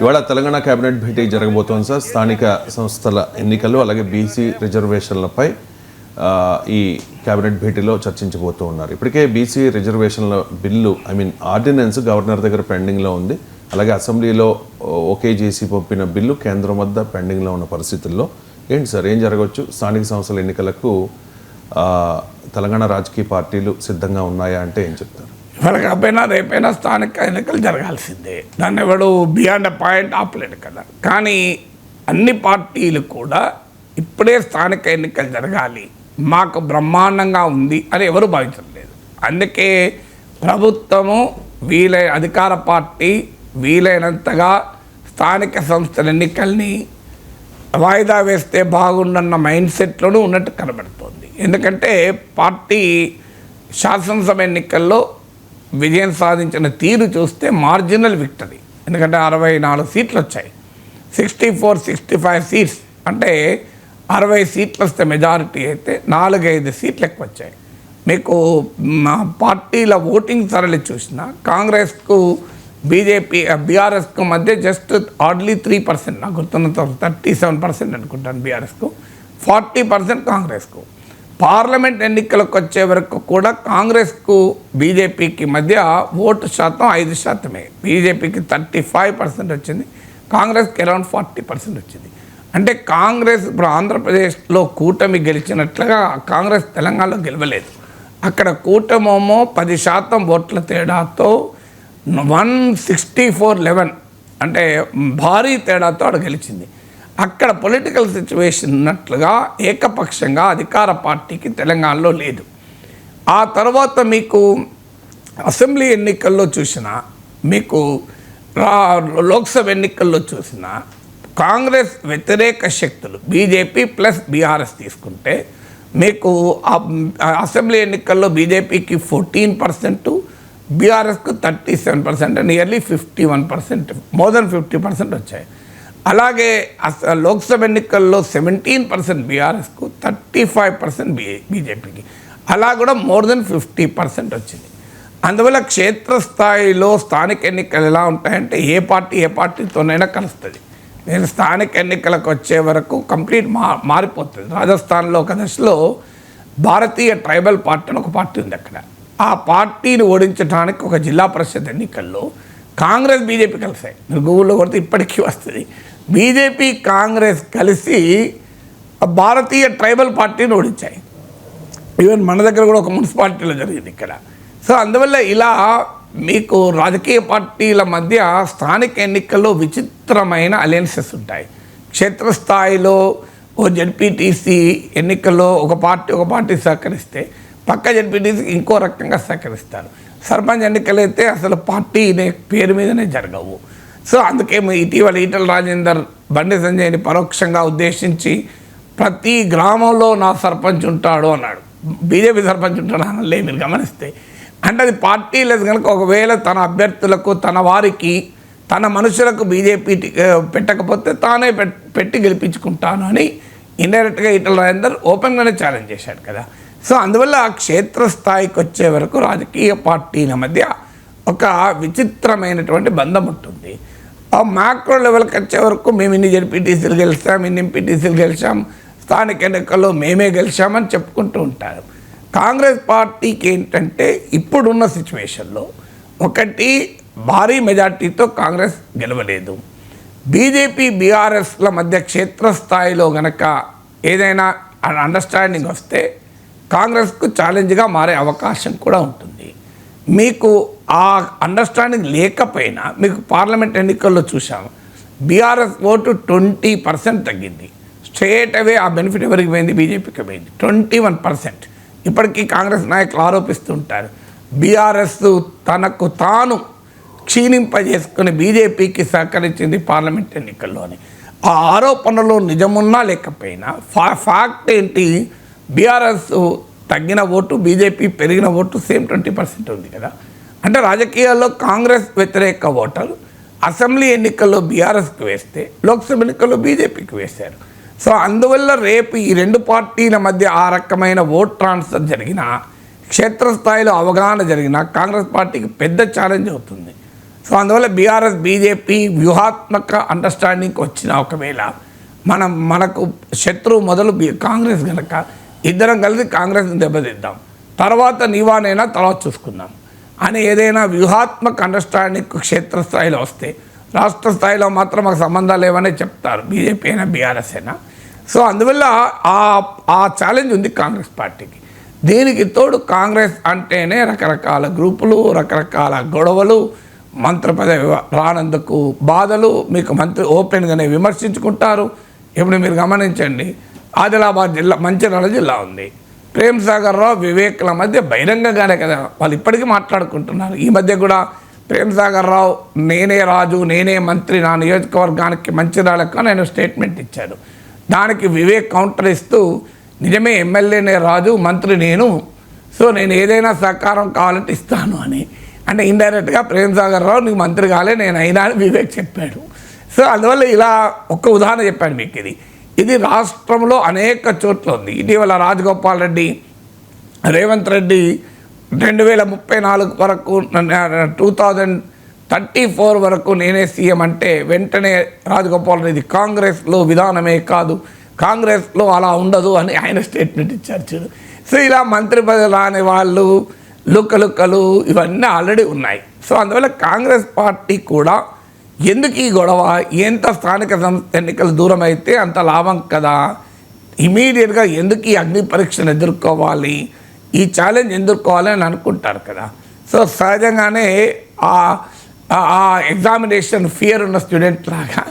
ఇవాళ తెలంగాణ కేబినెట్ భేటీ జరగబోతోంది సార్. స్థానిక సంస్థల ఎన్నికలు అలాగే బీసీ రిజర్వేషన్లపై ఈ కేబినెట్ భేటీలో చర్చించబోతూ ఉన్నారు. ఇప్పటికే బీసీ రిజర్వేషన్ల bill I mean ordinance governor దగ్గర పెండింగ్లో ఉంది. అలాగే అసెంబ్లీలో ఓకే చేసి పంపిన బిల్లు కేంద్రం వద్ద పెండింగ్లో ఉన్న పరిస్థితుల్లో. ఏంటి సార్ ఏం జరగవచ్చు? స్థానిక సంస్థల ఎన్నికలకు తెలంగాణ రాజకీయ పార్టీలు సిద్ధంగా ఉన్నాయా అంటే ఏం చెప్తారు? ఇవాళ కాకపోయినా రేపైనా స్థానిక ఎన్నికలు జరగాల్సిందే. దాన్ని ఎవడు బియాండ్ అ పాయింట్ ఆపలేడు కదా. కానీ అన్ని పార్టీలు కూడా ఇప్పుడే స్థానిక ఎన్నికలు జరగాలి. మాకు బ్రహ్మాండంగా ఉంది అని ఎవరు భావించలేదు అందుకే ప్రభుత్వము వీలై అధికార పార్టీ వీలైనంతగా స్థానిక సంస్థల ఎన్నికల్ని వాయిదా వేస్తే బాగుండన్న మైండ్ సెట్లోనూ ఉన్నట్టు కనబడుతోంది. ఎందుకంటే పార్టీ శాసనసభ ఎన్నికల్లో విజయం సాధించిన తీరు చూస్తే మార్జినల్ విక్టరీ ఎందుకంటే అరవై నాలుగు సీట్లు వచ్చాయి. Sixty four sixty five seats అంటే అరవై సీట్లు వస్తే మెజారిటీ అయితే నాలుగైదు సీట్లు ఎక్కువ వచ్చాయి. మీకు మా పార్టీల ఓటింగ్ సరళి చూసిన కాంగ్రెస్కు బీజేపీ బీఆర్ఎస్కు మధ్య జస్ట్ ఆర్డ్లీ త్రీ పర్సెంట్ నాకు గుర్తున్నంత థర్టీ సెవెన్ పర్సెంట్ అనుకుంటాను బీఆర్ఎస్కు. ఫార్టీ పర్సెంట్ కాంగ్రెస్కు. పార్లమెంట్ ఎన్నికలకు వచ్చే వరకు కూడా కాంగ్రెస్కు బీజేపీకి మధ్య ఓటు శాతం ఐదు శాతమే. బీజేపీకి థర్టీ ఫైవ్ పర్సెంట్ వచ్చింది కాంగ్రెస్కి అరౌండ్ ఫార్టీ పర్సెంట్ వచ్చింది. అంటే కాంగ్రెస్ ఇప్పుడు ఆంధ్రప్రదేశ్లో కూటమి గెలిచినట్లుగా కాంగ్రెస్ తెలంగాణలో గెలవలేదు. అక్కడ కూటమేమో పది శాతం ఓట్ల తేడాతో వన్ సిక్స్టీ ఫోర్ లెవెన్ అంటే భారీ తేడాతో ఆడ గెలిచింది. అక్కడ పొలిటికల్ సిచ్యువేషన్ ఉన్నట్లుగా ఏకపక్షంగా అధికార పార్టీకి తెలంగాణలో లేదు. ఆ తర్వాత మీకు అసెంబ్లీ ఎన్నికల్లో చూసిన మీకు లోక్సభ ఎన్నికల్లో చూసిన కాంగ్రెస్ వ్యతిరేక శక్తులు బీజేపీ ప్లస్ బీఆర్ఎస్ తీసుకుంటే మీకు అసెంబ్లీ ఎన్నికల్లో బీజేపీకి ఫోర్టీన్ పర్సెంట్ బీఆర్ఎస్కు thirty seven percent nearly fifty one percent more than fifty percent వచ్చాయి. అలాగే లోక్సభ ఎన్నికల్లో సెవెంటీన్ పర్సెంట్ బీఆర్ఎస్కు థర్టీ ఫైవ్ పర్సెంట్ బీ బీజేపీకి. అలా కూడా మోర్ దెన్ ఫిఫ్టీ పర్సెంట్ వచ్చింది. అందువల్ల క్షేత్రస్థాయిలో స్థానిక ఎన్నికలు ఎలా ఉంటాయంటే ఏ పార్టీ ఏ పార్టీతోనైనా కలుస్తుంది. నేను స్థానిక ఎన్నికలకు వచ్చే వరకు కంప్లీట్ మా మారిపోతుంది. రాజస్థాన్లో ఒక దశలో భారతీయ ట్రైబల్ పార్టీ అని ఒక పార్టీ ఉంది అక్కడ. ఆ పార్టీని ఓడించడానికి ఒక జిల్లా పరిషత్ ఎన్నికల్లో కాంగ్రెస్ బీజేపీ కలిసాయి. మీరు గూగుల్లో కొడితే ఇప్పటికీ వస్తుంది. బీజేపీ కాంగ్రెస్ కలిసి భారతీయ ట్రైబల్ పార్టీని ఓడించాయి. ఈవెన్ మన దగ్గర కూడా ఒక మున్సిపాలిటీలో జరిగింది ఇక్కడ. సో అందువల్ల ఇలా మీకు రాజకీయ పార్టీల మధ్య స్థానిక ఎన్నికల్లో విచిత్రమైన అలయన్సెస్ ఉంటాయి. క్షేత్రస్థాయిలో ఓ జడ్పీటీసీ ఎన్నికల్లో ఒక పార్టీ ఒక పార్టీ సహకరిస్తే పక్క జడ్పీటీసీకి ఇంకో రకంగా సహకరిస్తారు. సర్పంచ్ ఎన్నికలైతే అసలు పార్టీ అనే పేరు మీదనే జరగవు. సో అందుకేమో ఇటీవల ఈటల రాజేందర్ బండి సంజయ్ని పరోక్షంగా ఉద్దేశించి ప్రతి గ్రామంలో నా సర్పంచ్ ఉంటాడు అన్నాడు. బీజేపీ సర్పంచ్ ఉంటాడు అనలే మీరు గమనిస్తే. అంటే అది పార్టీ లేదు కనుక ఒకవేళ తన అభ్యర్థులకు తన వారికి తన మనుషులకు బీజేపీ పెట్టకపోతే తానే పెట్టి గెలిపించుకుంటాను అని ఇండైరెక్ట్గా ఈటల రాజేందర్ ఓపెన్గానే ఛాలెంజ్ చేశాడు కదా. సో అందువల్ల ఆ క్షేత్రస్థాయికి వచ్చే వరకు రాజకీయ పార్టీల మధ్య ఒక విచిత్రమైనటువంటి బంధం ఉంటుంది. ఆ మ్యాక్రో లెవెల్కి వచ్చే వరకు మేము ఇన్ని జడ్పీటీసీలు గెలిచాం ఇన్ని ఎంపీటీసీలు గెలిచాం స్థానిక ఎన్నికల్లో మేమే గెలిచామని చెప్పుకుంటూ ఉంటారు. కాంగ్రెస్ పార్టీకి ఏంటంటే ఇప్పుడున్న సిచ్యువేషన్లో ఒకటి భారీ మెజార్టీతో కాంగ్రెస్ గెలవలేదు. బీజేపీ బీఆర్ఎస్ల మధ్య క్షేత్రస్థాయిలో గనక ఏదైనా అండర్స్టాండింగ్ వస్తే కాంగ్రెస్కు ఛాలెంజ్గా మారే అవకాశం కూడా ఉంటుంది. మీకు ఆ అండర్స్టాండింగ్ లేకపోయినా మీకు పార్లమెంట్ ఎన్నికల్లో చూసాము బీఆర్ఎస్ ఓటు ట్వంటీ పర్సెంట్ తగ్గింది. స్ట్రేట్ అవే ఆ బెనిఫిట్ ఎవరికి పోయింది? బీజేపీకి పోయింది. ట్వంటీ వన్ పర్సెంట్ ఇప్పటికీ కాంగ్రెస్ నాయకులు ఆరోపిస్తుంటారు. బీఆర్ఎస్ తనకు తాను క్షీణింపజేసుకుని బీజేపీకి సహకరించింది పార్లమెంట్ ఎన్నికల్లో అని. ఆ ఆరోపణలో నిజమున్నా లేకపోయినా ఫా ఫ్యాక్ట్ ఏంటి? బీఆర్ఎస్ తగ్గిన ఓటు బీజేపీ పెరిగిన ఓటు సేమ్ ట్వంటీ పర్సెంట్ ఉంది కదా. అంటే రాజకీయాల్లో కాంగ్రెస్ వ్యతిరేక ఓటర్లు అసెంబ్లీ ఎన్నికల్లో బీఆర్ఎస్కి వేస్తే లోక్సభ ఎన్నికల్లో బీజేపీకి వేశారు. సో అందువల్ల రేపు ఈ రెండు పార్టీల మధ్య ఆ రకమైన ఓట్ ట్రాన్స్ఫర్ జరిగిన క్షేత్రస్థాయిలో అవగాహన జరిగిన కాంగ్రెస్ పార్టీకి పెద్ద ఛాలెంజ్ అవుతుంది. సో అందువల్ల బీఆర్ఎస్ బీజేపీ వ్యూహాత్మక అండర్స్టాండింగ్కి వచ్చిన ఒకవేళ మనం మనకు శత్రువు మొదలు కాంగ్రెస్ కనుక ఇద్దరం కలిసి కాంగ్రెస్ని దెబ్బతిద్దాం. తర్వాత నీవానైనా తర్వాత చూసుకుందాం. అని ఏదైనా వ్యూహాత్మక అండర్స్టాండింగ్ క్షేత్రస్థాయిలో వస్తే రాష్ట్ర స్థాయిలో మాత్రం మాకు సంబంధాలు లేవనే చెప్తారు. బీజేపీ అయినా బీఆర్ఎస్ అయినా. సో అందువల్ల ఆ ఆ ఛాలెంజ్ ఉంది కాంగ్రెస్ పార్టీకి. దీనికి తోడు కాంగ్రెస్ అంటేనే రకరకాల గ్రూపులు రకరకాల గొడవలు మంత్రి రానందుకు బాధలు మీకు మంత్రి ఓపెన్గానే విమర్శించుకుంటారు. ఇప్పుడు మీరు గమనించండి ఆదిలాబాద్ జిల్లా మంచిర్యాల జిల్లా ఉంది. ప్రేమ్ సాగర్ రావు వివేక్ల మధ్య బహిరంగంగానే కదా. వాళ్ళు ఇప్పటికీ మాట్లాడుకుంటున్నారు. ఈ మధ్య కూడా ప్రేమ్ సాగర్ రావు నేనే రాజు నేనే మంత్రి నా నియోజకవర్గానికి మంచి మంచిర్యాలకు నేను స్టేట్మెంట్ ఇచ్చాడు దానికి వివేక్ కౌంటర్ ఇస్తూ నిజమే ఎమ్మెల్యేనే రాజు మంత్రి నేను సో నేను ఏదైనా సహకారం కావాలంటే ఇస్తాను అని. అంటే ఇండైరెక్ట్గా ప్రేమ్ సాగర్ రావు నీకు మంత్రి కాలే నేను అయినా అని వివేక్ చెప్పాడు. సో అందువల్ల ఇలా ఒక్క ఉదాహరణ చెప్పాడు మీకు ఇది. ఇది రాష్ట్రంలో అనేక చోట్ల ఉంది. ఇటీవల రాజగోపాల్ రెడ్డి రేవంత్ రెడ్డి రెండు వేల ముప్పై నాలుగు వరకు టూ థౌజండ్ థర్టీ ఫోర్ వరకు నేనే సీఎం అంటే వెంటనే రాజగోపాల్ రెడ్డి కాంగ్రెస్లో విధానమే కాదు. కాంగ్రెస్లో అలా ఉండదు అని ఆయన స్టేట్మెంట్ ఇచ్చారు చూడు. సో ఇలా మంత్రి పదవి రాని వాళ్ళు లుక్కలుక్కలు ఇవన్నీ ఆల్రెడీ ఉన్నాయి. సో అందువల్ల కాంగ్రెస్ పార్టీ కూడా ఎందుకు ఈ గొడవ? ఎంత స్థానిక సంస్థ ఎన్నికలు దూరం అయితే అంత లాభం కదా? ఇమీడియట్గా ఎందుకు ఈ అగ్ని పరీక్షను ఎదుర్కోవాలి? ఈ ఛాలెంజ్ ఎదుర్కోవాలి అని అనుకుంటారు కదా. సో సహజంగానే ఆ ఆ- ఆ ఎగ్జామినేషన్ ఫియర్ ఉన్న స్టూడెంట్ లాగా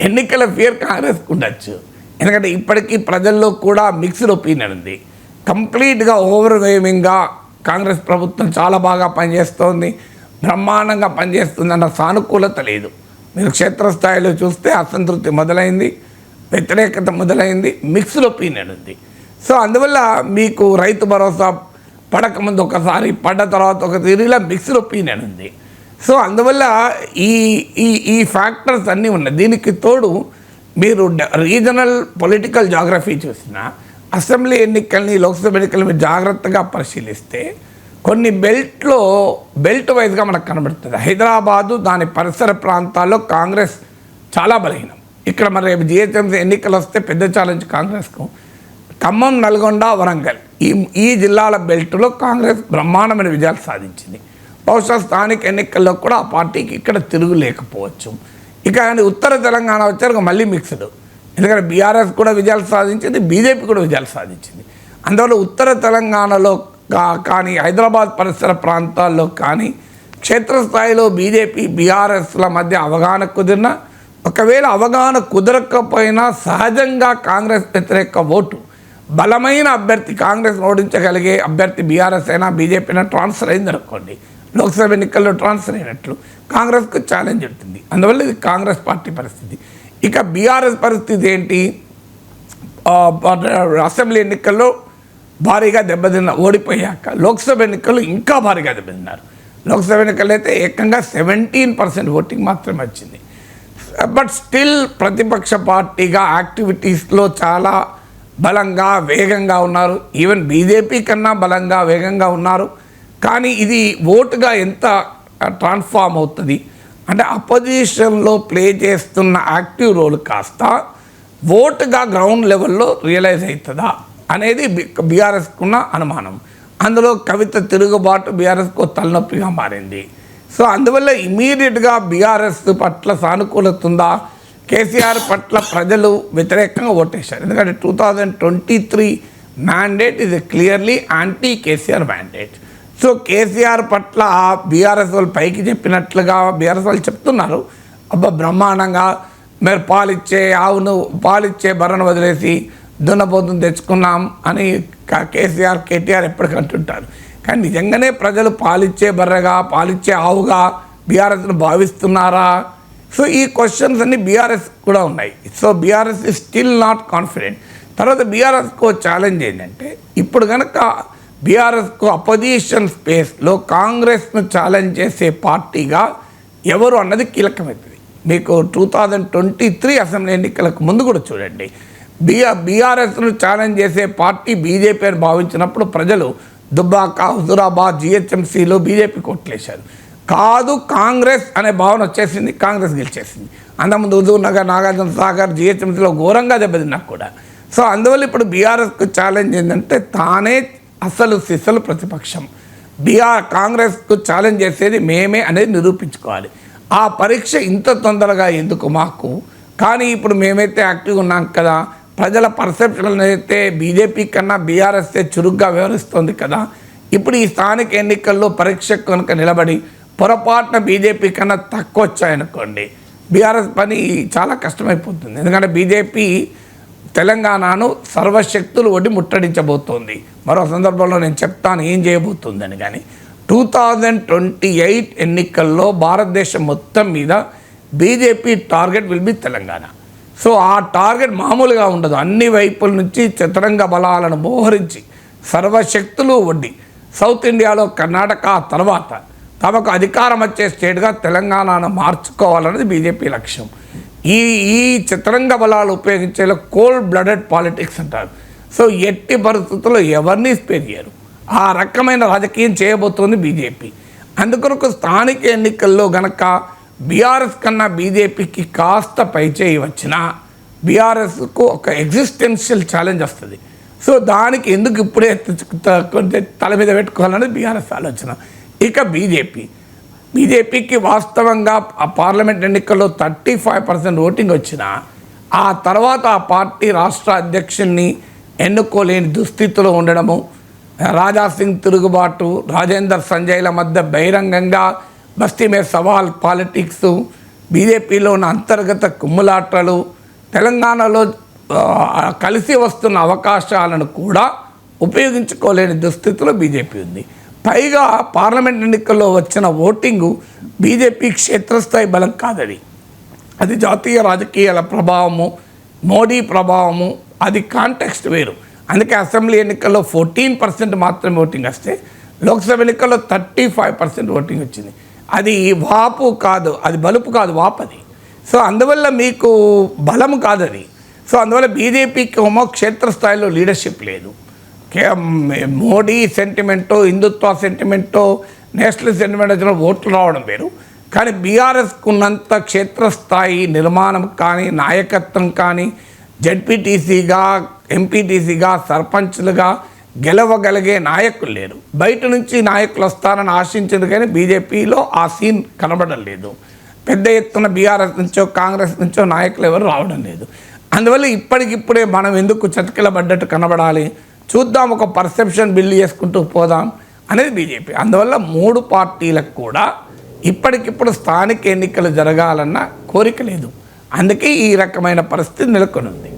ఎన్నికల ఫియర్ కాంగ్రెస్కి ఉండొచ్చు. ఎందుకంటే ఇప్పటికీ ప్రజల్లో కూడా మిక్స్డ్ ఒపీనియన్ ఉంది. కంప్లీట్గా ఓవర్వేమింగ్గా కాంగ్రెస్ ప్రభుత్వం చాలా బాగా పనిచేస్తోంది. బ్రహ్మాండంగా పనిచేస్తుందన్న సానుకూలత లేదు. మీరు క్షేత్రస్థాయిలో చూస్తే అసంతృప్తి మొదలైంది వ్యతిరేకత మొదలైంది మిక్స్డ్ ఒపీనియన్ ఉంది. సో అందువల్ల మీకు రైతు భరోసా పడకముందు ఒకసారి పడ్డ తర్వాత ఒక తీరులా మిక్స్డ్ ఒపీనియన్ ఉంది. సో అందువల్ల ఈ ఈ ఈ ఫ్యాక్టర్స్ అన్నీ ఉన్నాయి. దీనికి తోడు మీరు రీజనల్ పొలిటికల్ జాగ్రఫీ చూసినా అసెంబ్లీ ఎన్నికల్ని లోక్సభ ఎన్నికల్ని మీరు జాగ్రత్తగా పరిశీలిస్తే కొన్ని బెల్ట్లో బెల్ట్ వైజ్గా మనకు కనబడుతుంది. హైదరాబాదు దాని పరిసర ప్రాంతాల్లో కాంగ్రెస్ చాలా బలహీనం. ఇక్కడ మరి రేపు జిహెచ్ఎంసీ ఎన్నికలు వస్తే పెద్ద ఛాలెంజ్ కాంగ్రెస్కు. ఖమ్మం నల్గొండ వరంగల్. ఈ ఈ జిల్లాల బెల్ట్లో కాంగ్రెస్ బ్రహ్మాండమైన విజయాలు సాధించింది. బహుశా స్థానిక ఎన్నికల్లో కూడా ఆ పార్టీకి ఇక్కడ తిరుగు లేకపోవచ్చు. ఇక ఉత్తర తెలంగాణ వచ్చారు మళ్ళీ మిక్స్డ్ ఎందుకంటే బీఆర్ఎస్ కూడా విజయాలు సాధించింది బీజేపీ కూడా విజయాలు సాధించింది. అందువల్ల ఉత్తర తెలంగాణలో కానీ హైదరాబాద్ పరిసర ప్రాంతాల్లో కానీ క్షేత్రస్థాయిలో బీజేపీ బీఆర్ఎస్ల మధ్య అవగాహన కుదిరిన ఒకవేళ అవగాహన కుదరకపోయినా సహజంగా కాంగ్రెస్ వ్యతిరేక ఓటు బలమైన అభ్యర్థి కాంగ్రెస్ ఓడించగలిగే అభ్యర్థి బీఆర్ఎస్ అయినా బీజేపీ అయినా ట్రాన్స్ఫర్ అయింది అనుకోండి. లోక్సభ ఎన్నికల్లో ట్రాన్స్ఫర్ అయినట్లు కాంగ్రెస్కు ఛాలెంజ్ ఉంటుంది. అందువల్ల ఇది కాంగ్రెస్ పార్టీ పరిస్థితి. ఇక బీఆర్ఎస్ పరిస్థితి ఏంటి? అసెంబ్లీ ఎన్నికల్లో భారీగా దెబ్బతిన్న ఓడిపోయాక లోక్సభ ఎన్నికలు ఇంకా భారీగా దెబ్బతిన్నారు. లోక్సభ ఎన్నికలు అయితే ఏకంగా సెవెంటీన్ పర్సెంట్ ఓటింగ్ మాత్రమే వచ్చింది. బట్ స్టిల్ ప్రతిపక్ష పార్టీగా యాక్టివిటీస్లో చాలా బలంగా వేగంగా ఉన్నారు. ఈవెన్ బీజేపీ కన్నా బలంగా వేగంగా ఉన్నారు. కానీ ఇది ఓటుగా ఎంత ట్రాన్స్ఫార్మ్ అవుతుంది? అంటే అపోజిషన్లో ప్లే చేస్తున్న యాక్టివ్ రోల్ కాస్త ఓటుగా గ్రౌండ్ లెవెల్లో రియలైజ్ అవుతుందా? అనేది బీఆర్ఎస్కున్న అనుమానం. అందులో కవిత తిరుగుబాటు బీఆర్ఎస్కు తలనొప్పిగా మారింది. సో అందువల్ల ఇమీడియట్గా బీఆర్ఎస్ పట్ల సానుకూలత ఉందా కేసీఆర్ పట్ల ప్రజలు వ్యతిరేకంగా ఓటేశారు. ఎందుకంటే two thousand twenty three mandate ఇది clearly anti KCR mandate. So KCR పట్ల బీఆర్ఎస్ వాళ్ళు పైకి చెప్పినట్లుగా బీఆర్ఎస్ వాళ్ళు చెప్తున్నారు. అబ్బా బ్రహ్మాండంగా మీరు పాలిచ్చే ఆవును పాలిచ్చే బర్రను వదిలేసి దున్నపోతుని తెచ్చుకున్నాం అని కేసీఆర్ కేటీఆర్ ఎప్పటికంటుంటారు కానీ నిజంగానే ప్రజలు పాలిచ్చే బర్రెగా పాలిచ్చే ఆవుగా బీఆర్ఎస్ను భావిస్తున్నారా? సో ఈ క్వశ్చన్స్ అన్ని బీఆర్ఎస్ కూడా ఉన్నాయి. So BRS is still not confident తర్వాత బీఆర్ఎస్కు ఛాలెంజ్ ఏంటంటే ఇప్పుడు కనుక బీఆర్ఎస్కు అపోజిషన్ స్పేస్లో కాంగ్రెస్ను ఛాలెంజ్ చేసే పార్టీగా ఎవరు అన్నది కీలకమవుతుంది మీకు two thousand twenty three assembly ఎన్నికలకు ముందు కూడా చూడండి. బీఆర్ బీఆర్ఎస్ను ఛాలెంజ్ చేసే పార్టీ బీజేపీ అని భావించినప్పుడు ప్రజలు దుబ్బాక హుజురాబాద్ జిహెచ్ఎంసీలో బీజేపీ కొట్లేశారు. కాదు కాంగ్రెస్ అనే భావన వచ్చేసింది కాంగ్రెస్ గెలిచేసింది. అంతకుముందు హుజూర్ నగర్ నాగార్జున సాగర్ జిహెచ్ఎంసీలో ఘోరంగా దెబ్బతిన్నా కూడా. సో అందువల్ల ఇప్పుడు బీఆర్ఎస్కు ఛాలెంజ్ ఏంటంటే తానే అసలు సిసలు ప్రతిపక్షం. బీఆర్ కాంగ్రెస్కు ఛాలెంజ్ చేసేది మేమే అనేది నిరూపించుకోవాలి. ఆ పరీక్ష ఇంత తొందరగా ఎందుకు మాకు? కానీ ఇప్పుడు మేమైతే యాక్టివ్గా ఉన్నాం కదా ప్రజల పర్సెప్షన్ అయితే బీజేపీ కన్నా బీఆర్ఎస్ చురుగ్గా వ్యవహరిస్తోంది కదా. ఇప్పుడు ఈ స్థానిక ఎన్నికల్లో పరీక్ష కనుక నిలబడి పొరపాటున బీజేపీ కన్నా తక్కువ వచ్చాయనుకోండి బీఆర్ఎస్ పని చాలా కష్టమైపోతుంది. ఎందుకంటే బీజేపీ తెలంగాణను సర్వశక్తులు ఒడ్డి ముట్టడించబోతోంది. మరో సందర్భంలో నేను చెప్తాను ఏం చేయబోతుందని కానీ టూ థౌజండ్ ట్వంటీ ఎయిట్ ఎన్నికల్లో భారతదేశం మొత్తం మీద BJP target will be Telangana. So ఆ టార్గెట్ మామూలుగా ఉండదు. అన్ని వైపుల నుంచి చతురంగ బలాలను మోహరించి సర్వశక్తులు వడ్డి సౌత్ ఇండియాలో కర్ణాటక తర్వాత తమకు అధికారం వచ్చే స్టేట్గా తెలంగాణను మార్చుకోవాలన్నది బీజేపీ లక్ష్యం. ఈ ఈ చిత్రంగ బలాలు ఉపయోగించేలా కోల్డ్ బ్లడెడ్ పాలిటిక్స్ అంటారు. సో ఎట్టి పరిస్థితుల్లో ఎవరిని స్పేర్ చేయరు. ఆ రకమైన రాజకీయం చేయబోతోంది బీజేపీ. అందుకొరకు స్థానిక ఎన్నికల్లో గనక బీఆర్ఎస్ కన్నా బీజేపీకి కాస్త పైచేయి వచ్చినా బీఆర్ఎస్కు ఒక ఎగ్జిస్టెన్షియల్ ఛాలెంజ్ వస్తుంది. సో దానికి ఎందుకు ఇప్పుడే కొంచెం తల మీద పెట్టుకోవాలనేది బీఆర్ఎస్ ఆలోచన. ఇక బీజేపీ. బీజేపీకి వాస్తవంగా ఆ పార్లమెంట్ ఎన్నికల్లో థర్టీ ఫైవ్ పర్సెంట్ ఓటింగ్ వచ్చినా ఆ తర్వాత ఆ పార్టీ రాష్ట్ర అధ్యక్షుడిని ఎన్నుకోలేని దుస్థితిలో ఉండడము రాజా సింగ్ తిరుగుబాటు రాజేందర్ సంజయ్ల మధ్య బహిరంగంగా బస్తీ మీద సవాల్ పాలిటిక్స్ బీజేపీలో ఉన్న అంతర్గత కుమ్ములాటలు తెలంగాణలో కలిసి వస్తున్న అవకాశాలను కూడా ఉపయోగించుకోలేని దుస్థితిలో బీజేపీ ఉంది. పైగా పార్లమెంట్ ఎన్నికల్లో వచ్చిన ఓటింగు బీజేపీ క్షేత్రస్థాయి బలం కాదది. అది జాతీయ రాజకీయాల ప్రభావము మోడీ ప్రభావము అది కాంటెక్స్ట్ వేరు. అందుకే అసెంబ్లీ ఎన్నికల్లో ఫోర్టీన్ పర్సెంట్ మాత్రమే ఓటింగ్ వస్తే లోక్సభ ఎన్నికల్లో థర్టీ ఫైవ్ పర్సెంట్ ఓటింగ్ వచ్చింది. అది వాపు కాదు అది బలుపు కాదు వాపు అది సో అందువల్ల మీకు బలం కాదు అది సో అందువల్ల బీజేపీకి ఏమో క్షేత్రస్థాయిలో లీడర్షిప్ లేదు. కే- మోడీ సెంటిమెంటో హిందుత్వ సెంటిమెంటో నేషనల్ సెంటిమెంట్ వచ్చిన ఓట్లు రావడం వేరు. కానీ బీఆర్ఎస్కు ఉన్నంత క్షేత్రస్థాయి నిర్మాణం కానీ నాయకత్వం కానీ జడ్పీటీసీగా ఎంపీటీసీగా సర్పంచ్లుగా గెలవగలిగే నాయకులు లేరు. బయట నుంచి నాయకులు వస్తారని ఆశించింది కానీ బీజేపీలో ఆ సీన్ కనబడడం లేదు పెద్ద ఎత్తున బీఆర్ఎస్ నుంచో కాంగ్రెస్ నుంచో నాయకులు ఎవరు రావడం లేదు. అందువల్ల ఇప్పటికిప్పుడే మనం ఎందుకు చతికిలబడ్డట్టు కనబడాలి? చూద్దాం ఒక పర్సెప్షన్ బిల్డ్ చేసుకుంటూ పోదాం అనేది బీజేపీ. అందువల్ల మూడు పార్టీలకు కూడా ఇప్పటికిప్పుడు స్థానిక ఎన్నికలు జరగాలన్న కోరిక లేదు. అందుకే ఈ రకమైన పరిస్థితి నెలకొని ఉంది